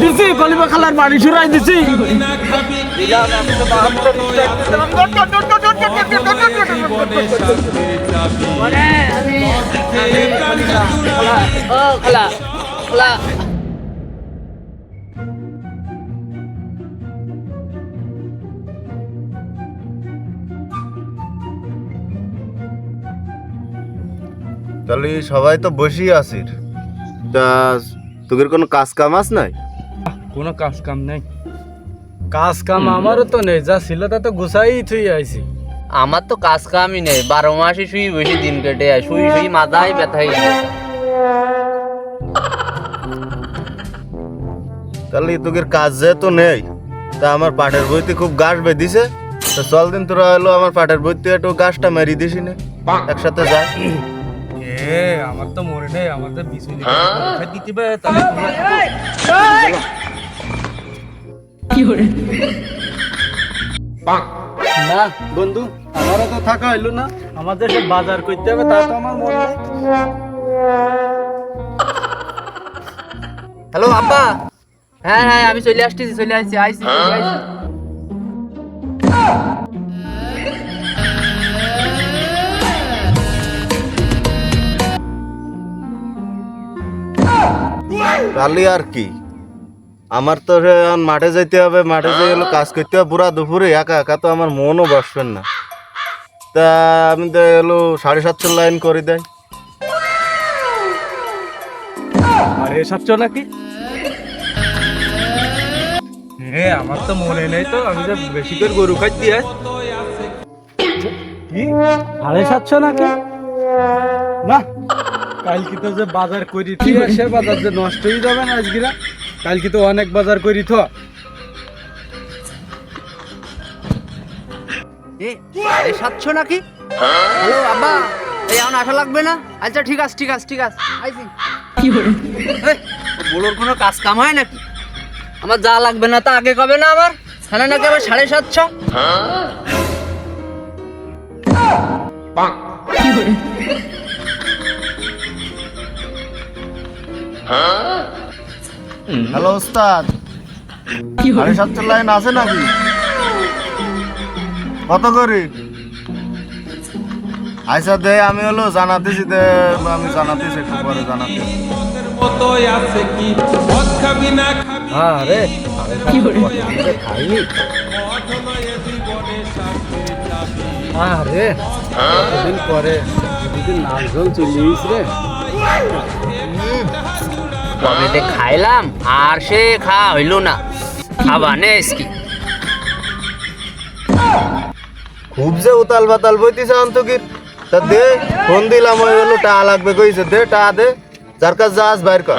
দিছি কলিবা খালার বাড়ি সুরাই দিছি। তাহলে সবাই তো বসেই আছিস। তা তোদের কোনো কাজ কাম আস নাই? কোনো কাজ কাম নেই। কাজ কাম আমারও তো নেই যা ছিল তা তো গুছাই থুই আইছি। আমার তো কাজ কামই নেই বারো মাসে শুই বসে দিন কেটে যায় শুই শুই মাথায় ব্যথা গেছে তাহলে তোদের কাজ যেহেতু নেই তা আমার পাটের বইতে খুব গাছ বেঁধিছে। তা চল দিন তোরা হলো আমার পাটের বইতে একটু গাছটা মেরি দিস নে একসাথে যায় এ আমার তো মরে নেই আমার তো বিছুনি দিতে বে তাহলে। না বন্ধু আমারও তো থাকা হইল না। আমাদের সব বাজার করতে হবে তা তো আমার মনে হ্যালো আব্বা। হ্যাঁ হ্যাঁ আমি চলে আসতেছি চলে আসছি আইসি চলে আইসি। তাহলে আর কি? আমার তো রে, এখন মাঠে যাইতে হবে, মাঠে হলো কাজ করতে হবে, পুরা দুপুরে একা একা তো আমার মনও বসবেন না। তা আমি তো হলো সাড়ে সাতশো লাইন করে দেয় আরে সাচ্ছ নাকি? হে আমার তো মনে নেই তো, আমি যে বেশি করে গরু খাই দিয়ে কি? সাড়ে সাতশো নাকি? না, কালকে তো যে বাজার করি তুই সে বাজার যে নষ্ট হয়ে যাবে না আজকিরা কালকে তো অনেক বাজার করি তো সাড়ে সাতশো নাকি? হ্যালো আব্বা এই এখন আসা লাগবে না? আচ্ছা ঠিক আছে ঠিক আছে ঠিক আছে আইসি কি বলোর কোনো কাজ কাম হয় নাকি? আমার যা লাগবে না তা আগে কবে না আবার? হ্যাঁ নাকি আবার সাড়ে সাতশো? হ্যালো ওস্তাদ। সাড়ে সাতশো লাইন আছে নাকি? কত করে? আচ্ছা দে আমি হলো জানাতেছি দে আমি জানাতেছি একটু পরে জানাতে। হ্যাঁ রে। আরে কতদিন পরে? দুদিন নাচ জল চলিস রে। কবেতে খাইলাম আর সে খাওয়া হইল না। খাবা নে কি খুব যে উতাল বাতাল বইতেছে অন্তকির। তা দে, ফোন দিলাম, ওই হলো টা লাগবে, কইছে দে, টা দে, যার কাছে যাস বাইর কর।